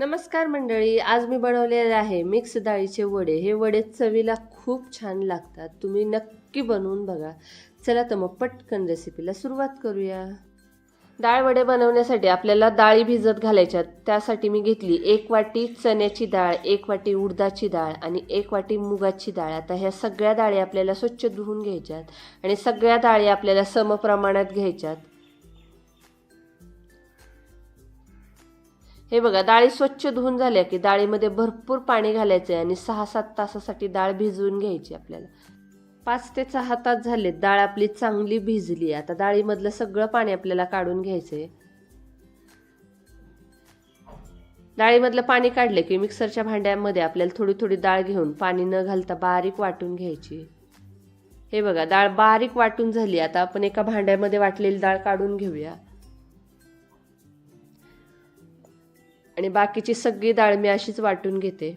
नमस्कार मंडळी आज मी बनवलेले आहे मिक्स डाळीचे वडे. हे वडे चवीला खूप छान लागतात. तुम्ही नक्की बनवून बघा. चला तर मग पटकन रेसिपीला सुरुवात करूया. डाळ वडे बनवण्यासाठी आपल्याला डाळी भिजत घालायच्या त्यासाठी मी घेतली एक वाटी चण्याची डाळ एक वाटी उडदाची डाळ आणि एक वाटी मुगाची डाळ. आता ह्या सगळ्या डाळी आपल्याला स्वच्छ धुवून घ्यायच्यात आणि सगळ्या डाळी आपल्याला समप्रमाणात घ्यायच्यात हे बघा डाळी स्वच्छ धुवून झाल्या की डाळीमध्ये भरपूर पाणी घालायचं आहे आणि सहा सात तासासाठी डाळ भिजवून घ्यायची आपल्याला. पाच ते सहा तास झाले डाळ आपली चांगली भिजली आता डाळीमधलं सगळं पाणी आपल्याला काढून घ्यायचं आहे डाळीमधलं पाणी काढलं की मिक्सरच्या भांड्यामध्ये आपल्याला थोडी थोडी डाळ घेऊन पाणी न घालता बारीक वाटून घ्यायची. हे बघा डाळ बारीक वाटून झाली. आता आपण एका भांड्यामध्ये वाटलेली डाळ काढून घेऊया. आणि बाकीची सगळी डाळ मी अशीच वाटून घेते.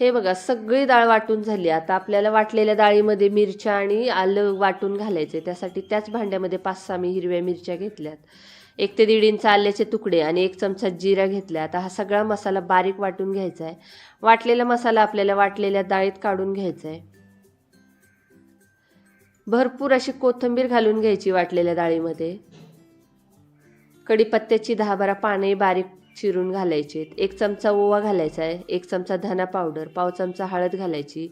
हे बघा सगळी डाळ वाटून झाली. आता आपल्याला वाटलेल्या डाळीमध्ये मिरच्या आणि आलं वाटून घालायचे त्यासाठी त्याच भांड्यामध्ये पाच सहा मी हिरव्या मिरच्या घेतल्यात. एक ते दीड इंच आल्याचे तुकडे आणि एक चमचा जिरा घेतला आता हा सगळा मसाला बारीक वाटून घ्यायचा आहे वाटलेला मसाला आपल्याला वाटलेल्या डाळीत काढून घ्यायचा आहे भरपूर अशी कोथिंबीर घालून घ्यायची वाटलेल्या डाळीमध्ये. कढीपत्त्याची दहा बारा पाने बारीक चिरून घालायचे एक चमचा ओवा घालायचा आहे एक चमचा धना पावडर पाव चमचा हळद घालायची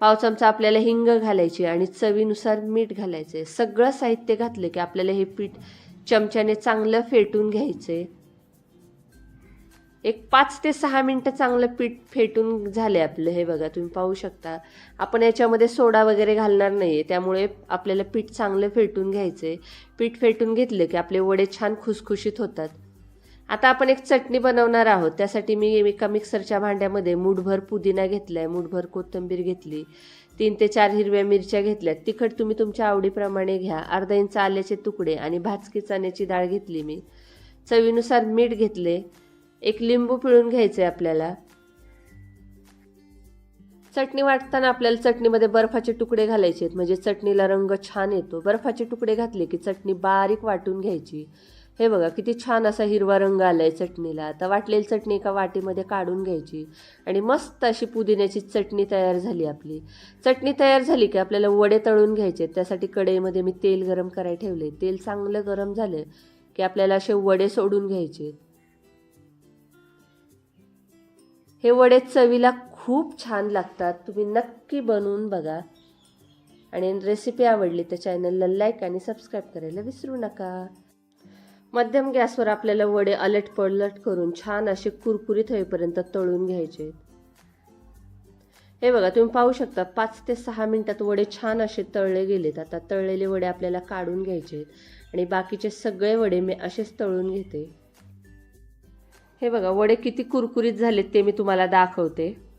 पाव चमचा आपल्याला हिंग घालायची आणि चवीनुसार मीठ घालायचे सगळं साहित्य घातलं की आपल्याला हे पीठ चमच्याने चांगलं फेटून घ्यायचे एक पाच ते सहा मिनटं चांगलं पीठ फेटून झाले आपलं हे बघा तुम्ही पाहू शकता. आपण याच्यामध्ये सोडा वगैरे घालणार नाही आहे त्यामुळे आपल्याला पीठ चांगलं फेटून घ्यायचं आहे पीठ फेटून घेतलं की आपले वडे छान खुसखुशीत होतात. आता आपण एक चटणी बनवणार आहोत त्यासाठी मी एका मिक्सरच्या भांड्यामध्ये मूठभर पुदिना घेतला आहे मूठभर कोथिंबीर घेतली तीन ते चार हिरव्या मिरच्या घेतल्यात. तिखट तुम्ही तुमच्या आवडीप्रमाणे घ्या. अर्धा इंच आल्याचे तुकडे आणि भाजकी चण्याची डाळ घेतली मी. चवीनुसार मीठ घेतले एक लिंबू पिळून घ्यायचं आहे आपल्याला. चटणी वाटताना आपल्याला चटणीमध्ये बर्फाचे तुकडे घालायचे आहेत. म्हणजे चटणीला रंग छान येतो. बर्फाचे तुकडे घातले की चटणी बारीक वाटून घ्यायची. हे बघा किती छान असा हिरवा रंग आलाय चटणीला. आता वाटलेली चटणी एका वाटीमध्ये काढून घ्यायची. आणि मस्त अशी पुदिन्याची चटणी तयार झाली आपली. चटणी तयार झाली की आपल्याला वडे तळून घ्यायचे त्यासाठी कढईमध्ये मी तेल गरम करायला ठेवले तेल चांगलं गरम झालं की आपल्याला असे वडे सोडून घ्यायचे हे वडे चवीला खूप छान लागतात. तुम्ही नक्की बनवून बघा. आणि रेसिपी आवडली तर चॅनलला लाईक आणि सबस्क्राईब करायला विसरू नका. मध्यम गॅसवर आपल्याला वडे अलट पलट करून छान असे कुरकुरीत होईपर्यंत तळून घ्यायचे. हे बघा तुम्ही पाहू शकता पाच ते सहा मिनटात वडे छान असे तळले गेलेत. आता तळलेले वडे आपल्याला काढून घ्यायचे आणि बाकीचे सगळे वडे मी असेच तळून घेते. हे बघा वडे किती कुरकुरीत झालेत ते मी तुम्हाला दाखवते.